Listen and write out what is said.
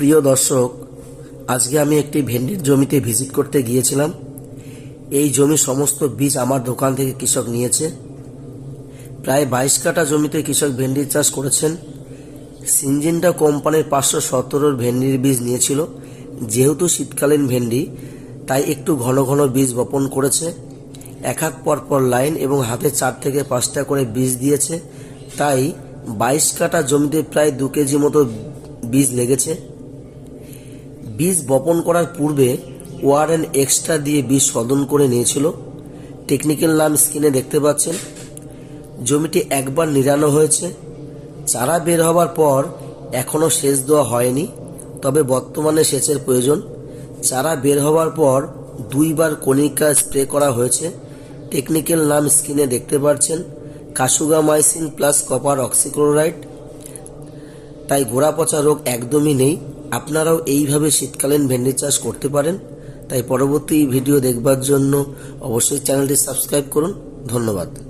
প্রিয় দর্শক, আজকে আমি একটি ভেন্ডির জমিতে ভিজিট করতে গিয়েছিলাম। এই জমির সমস্ত বীজ আমার দোকান থেকে কৃষক নিয়েছে। প্রায় বাইশ কাঠা জমিতে কৃষক ভেন্ডির চাষ করেছেন। সিনজেন্টা কোম্পানির পাঁচশো সতেরোর ভেন্ডির বীজ নিয়েছিল। যেহেতু শীতকালীন ভেন্ডি, তাই একটু ঘন ঘন বীজ বপন করেছে। এক এক পর পর লাইন এবং হাতে চার থেকে পাঁচটা করে বীজ দিয়েছে। তাই বাইশ কাঠা জমিতে প্রায় দু কেজি মতো বীজ লেগেছে। বীজ বপন করার পূর্বে ওয়ার ওয়ারেন এক্সট্রা দিয়ে বীজ শোধন করে নিয়েছিল। টেকনিক্যাল নাম স্ক্রিনে দেখতে পাচ্ছেন। জমিটি একবার নিরানো হয়েছে। চারা বের হবার পর এখনও সেচ দেওয়া হয়নি, তবে বর্তমানে সেচের প্রয়োজন। চারা বের হওয়ার পর দুইবার কণিকা স্প্রে করা হয়েছে। টেকনিক্যাল নাম স্ক্রিনে দেখতে পাচ্ছেন। Kasugamycin plus copper oxychloride. তাই গোড়া পচা রোগ একদমই নেই। আপনারাও এইভাবে শীতকালীন ভেন্ডি চাষ করতে পারেন। তাই পরবর্তী ভিডিও দেখবার জন্য অবশ্যই চ্যানেলটি সাবস্ক্রাইব করুন। ধন্যবাদ।